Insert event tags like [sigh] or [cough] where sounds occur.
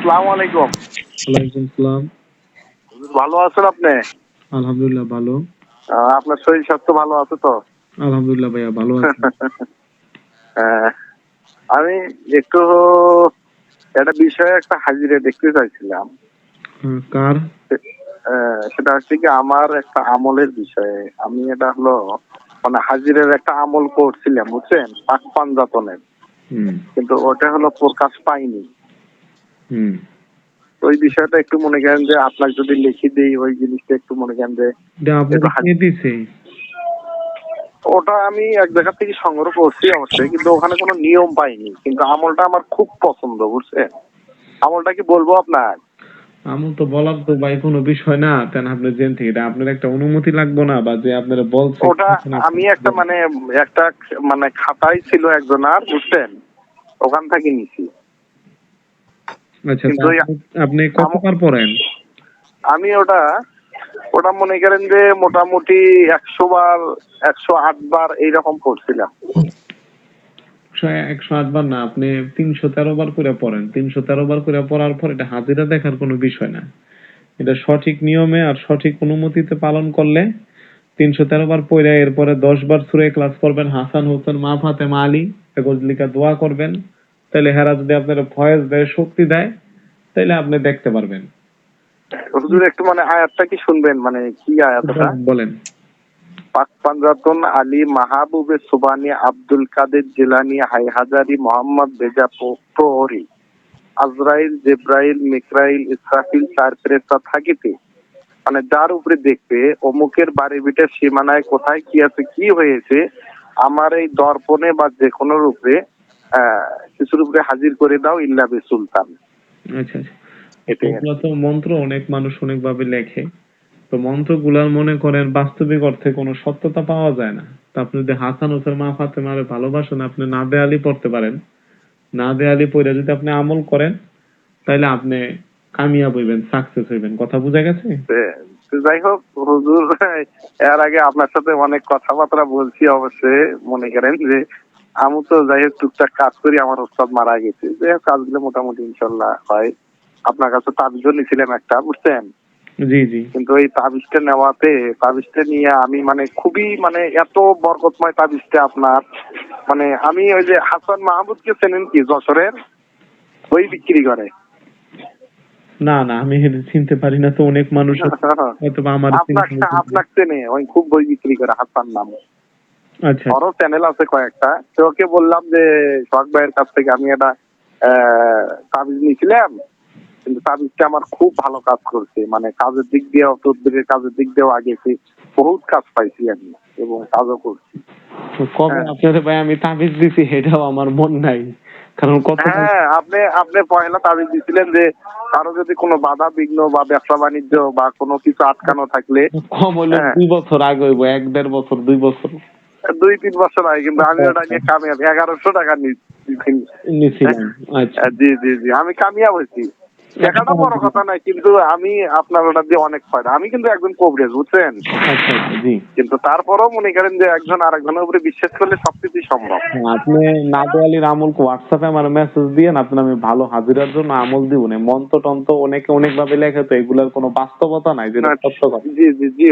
আসসালামু আলাইকুম। ওয়ালাইকুম সালাম ভালো আছেন আপনি? আলহামদুলিল্লাহ ভালো। আপনার শরীর স্বাস্থ্য ভালো আছে তো? আলহামদুলিল্লাহ ভাইয়া ভালো আছি। [laughs] আমি একটু একটা বিষয়ে একটা হাজিরে দেখতে চাইছিলাম। হ্যাঁ, কার? সেটা হচ্ছে কি আমার একটা আমলের বিষয়ে। আমি এটা হলো মানে হাজিরের একটা আমল করছিলাম বুঝছেন? পাক পাঞ্জাতনের কিন্তু ওটা হলো প্রকাশ পাইনি। ওই বিষয়টা একটু মনে করেন যে আপনাকে যদি লিখে দিই ওই জিনিসটা একটু মনে করেন যে ওটা আমি এক জায়গা থেকে সংগ্রহ করছি অবশ্যই কিন্তু ওখানে কোনো নিয়ম পাইনি। কিন্তু আমলটা আমার খুব পছন্দ বুঝছেন? আমলটা কি বলব আপনার? আমল তো বলার তো ভাই কোনো বিষয় না তেন আপনি জেন থেকে এটা আপনার একটা অনুমতি লাগবে না বা যে আপনারা বলছে ওটা আমি একটা মানে একটা মানে খাতাই ছিল একজন আর বুঝছেন? ওখান থেকে নিছি। আচ্ছা আপনি- পড়েন? আমি ওটা ওটা মনে করেন যে মোটামুটি একশো বার একশো আট বার এইরকম পড়ছিলাম। একশো- আট বার না আপনি তিনশো তেরো বার করে পড়েন। তিনশো তেরো বার করে পড়ার পর এটা হাজিরা দেখার কোনো বিষয় না। এটা সঠিক নিয়মে আর সঠিক অনুমতিতে পালন করলে তিনশো তেরো বার পড়ে এরপরে দশ বার সুরে ক্লাস করবেন। হাসান হোসেন মা ফাতেমা আলী গজলিকা দোয়া করবেন। তাহলে হেরা যদি আপনার ফয়েজ দেয় শক্তি দেয় তাহলে আপনি দেখতে পারবেন। হুজুর একটু মানে আয়াতটা কি শুনবেন? মানে কি আয়াত ওটা বলেন। পাক পাঞ্জাতন আলী মাহবুবে সুবানি আব্দুল কাদের জিলানি হাই হাজারি মোহাম্মদ বেজা প্রহরী। আজরাইল জেব্রাইল মিকরাইল ইসরাফিল চার ফেরেস্তা থাকিতে। মানে যার উপরে দেখবে অমুকের বাড়ি বিটের সীমানায় কোথায় কি আছে কি হয়েছে আমার এই দর্পণে বা যে কোনো রূপে কিছুর উপরে হাজির করে দাও ইল্লা বে সুলতান। আচ্ছা আচ্ছা। এগুলো তো মন্ত্র অনেক মানুষ অনেক ভাবে লেখে। তো মন্ত্রগুলার মনে করেন বাস্তবিক অর্থে কোনো সত্যতা পাওয়া যায় না। তো আপনি যদি হাসান হোসেন মা ফাতেমারে ভালোবাসেন আপনি নাদে আলী পড়তে পারেন। নাদে আলী পড়ে যদি আপনি আমল করেন তাহলে আপনি কামিয়াব হইবেন সাকসেস হইবেন। কথা বুঝা গেছে? যাই হোক হুজুর এর আগে আপনার সাথে অনেক কথাবার্তা বলছি অবশ্যই মনে করেন যে আমি তো যাই হোক টুকটাক কাজ করি আমার ওস্তাদ মারা গেছে। যে কাজগুলো মোটামুটি ইনশাল্লাহ হয়। আপনার কাছে তাবিজও নিয়েছিলাম একটা বুঝছেন? জি জি। কিন্তু এই তাবিজটা নেওয়াতে তাবিজটা নিয়ে আমি মানে খুবই মানে এত বরকতময় তাবিজটা আপনার। মানে আমি ওই যে হাসান মাহমুদকে চেনেন কি যশোরের? ওই বিক্রি করে। না না আমি চিনতে পারি না তো অনেক মানুষ [laughs] হয়তো আমার আপনাকে চেনে ওই খুব বই বিক্রি করে হাসান নাম বড় চ্যানেল আছে কয়েকটা। তো ওকে বললাম যে শখ ভাইয়ের কাছ থেকে আমি একটা তাবিজ নিয়েছিলাম। কিন্তু তাবিজটা আমার খুব ভালো কাজ করছে। মানে কাজের দিক দিয়েও তদবিরের কাজের দিক দিয়েও আগেছি বহুত কাজ পাইছি আমি এবং কাজও করছি। কবে হ্যাঁ। ভাই আমি তাবিজ দিছি এটাও আমার মন নাই। কারণ কত হ্যাঁ আপনি আপনি পয়লা তাবিজ দিছিলেন যে কারও যদি কোনো বাধা বিঘ্ন বা ব্যবসা বাণিজ্য বা কোনো কিছু আটকানো থাকলে কম হ্যাঁ। দুই বছর আগে হইব এক দেড় বছর দুই বছর। দুই তিন বছর আগে কিন্তু আমি ওটা নিয়ে কামিয়াব। এগারোশো টাকা নিছিলাম আচ্ছা। জি জি জি। আমি কামিয়াব হয়েছি। টাকাটা বড় কথা নাই কিন্তু আমি আপনার ওটা দিয়ে অনেক ফায়দা। আমি কিন্তু একজন কবরেজ বুঝছেন? আচ্ছা আচ্ছা, কিন্তু তারপরেও মনে করেন যে একজন আরেকজনের উপরে বিশ্বাস করলে সবকিছুই সম্ভব। হ্যাঁ, আপনি নাদু আলীর আমল হোয়াটসঅ্যাপে আমার মেসেজ দিয়েন আপনি আমি ভালো হাজিরার জন্য আমল দিব। না মন্ত্র টন্ত্র অনেকে অনেক ভাবে লেখে তো এগুলার কোনো বাস্তবতা নাই যেটা সত্য কথা। জি জি জি।